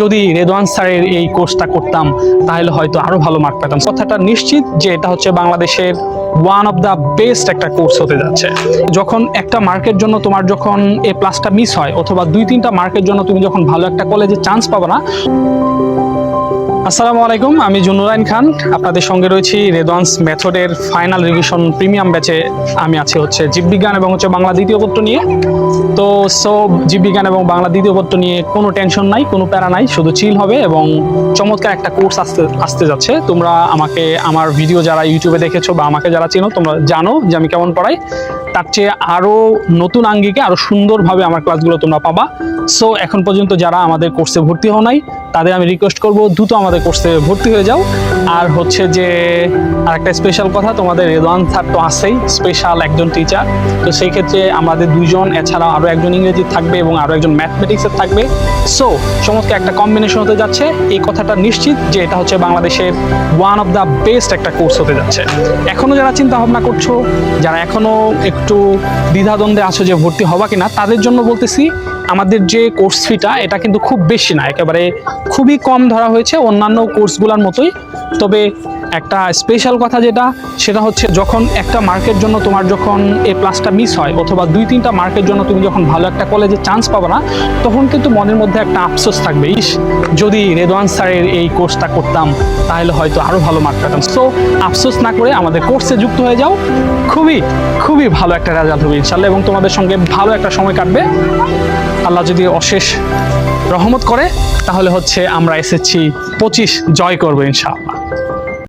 যদি রেদওয়ান স্যারের এই কোর্সটা করতাম, তাহলে হয়তো আরও ভালো মার্ক পেতাম। কথাটা নিশ্চিত যে এটা হচ্ছে বাংলাদেশের ওয়ান অফ দ্য বেস্ট একটা কোর্স হতে যাচ্ছে। যখন একটা মার্কের জন্য তোমার যখন এ প্লাসটা মিস হয়, অথবা দুই তিনটা মার্কের জন্য তুমি যখন ভালো একটা কলেজে চান্স পাবো না আসসালামু আলাইকুম, আমি জুনুরাইন খান। আপনাদের সঙ্গে রয়েছি রেদওয়ান্স মেথডের ফাইনাল রিভিশন প্রিমিয়াম ব্যাচে আমি আছি হচ্ছে জীববিজ্ঞান এবং হচ্ছে বাংলা দ্বিতীয় পত্র নিয়ে। তো সো জীববিজ্ঞান এবং বাংলা দ্বিতীয় পত্র নিয়ে কোনো টেনশন নাই, কোনো প্যারা নাই, শুধু চিল হবে এবং চমৎকার একটা কোর্স আসতে আসতে যাচ্ছে। তোমরা আমাকে, আমার ভিডিও যারা ইউটিউবে দেখেছ বা আমাকে যারা চিনো, তোমরা জানো যে আমি কেমন পড়াই। তার চেয়ে আরও নতুন আঙ্গিকে আরও সুন্দরভাবে আমার ক্লাসগুলো তোমরা পাবা। সো এখন পর্যন্ত যারা আমাদের কোর্সে ভর্তি হও নাই, তাদের আমি রিকোয়েস্ট করব, দ্রুত আমাদের কোর্সে ভর্তি হয়ে যাও। আর হচ্ছে যে আরেকটা স্পেশাল কথা, তোমাদের রেদওয়ান স্যার তো আছেই স্পেশাল একজন টিচার তো সেই ক্ষেত্রে আমাদের দুইজন এছাড়া আরও একজন ইংরেজি থাকবে এবং আরও একজন ম্যাথমেটিক্সের থাকবে। সো চমৎকার একটা কম্বিনেশন হতে যাচ্ছে। এই কথাটা নিশ্চিত যে এটা হচ্ছে বাংলাদেশের ওয়ান অফ দ্য বেস্ট একটা কোর্স হতে যাচ্ছে। এখনও যারা চিন্তা ভাবনা করছ, যারা এখনও একটু দ্বিধাদ্বন্দ্বে আছো যে ভর্তি হবা কিনা, তাদের জন্য বলতেছি, আমাদের যে কোর্স ফিটা এটা কিন্তু খুব বেশি না। একেবারে খুবই কম ধরা হয়েছে। অন্যান্য কোর্সগুলোর মতোই। তবে একটা স্পেশাল কথা যেটা, সেটা হচ্ছে যখন একটা মার্কের জন্য তোমার যখন এই প্লাসটা মিস হয়, অথবা দুই, তিনটা মার্কের জন্য তুমি যখন ভালো একটা কলেজে চান্স পাবে না, তখন কিন্তু মনের মধ্যে একটা আফসোস থাকবে, ইস, যদি রেদওয়ান স্যারের এই কোর্সটা করতাম, তাহলে হয়তো আরও ভালো মার্ক পেতাম। সো আফসোস না করে আমাদের কোর্সে যুক্ত হয়ে যাও। খুবই খুবই ভালো একটা রেজাল্ট হবে ইনশাল্লাহ এবং তোমাদের সঙ্গে ভালো একটা সময় কাটবে। আল্লাহ যদি অশেষ রহমত করে, তাহলে হচ্ছে আমরা এসেছি জয় করব ইনশাআল্লাহ।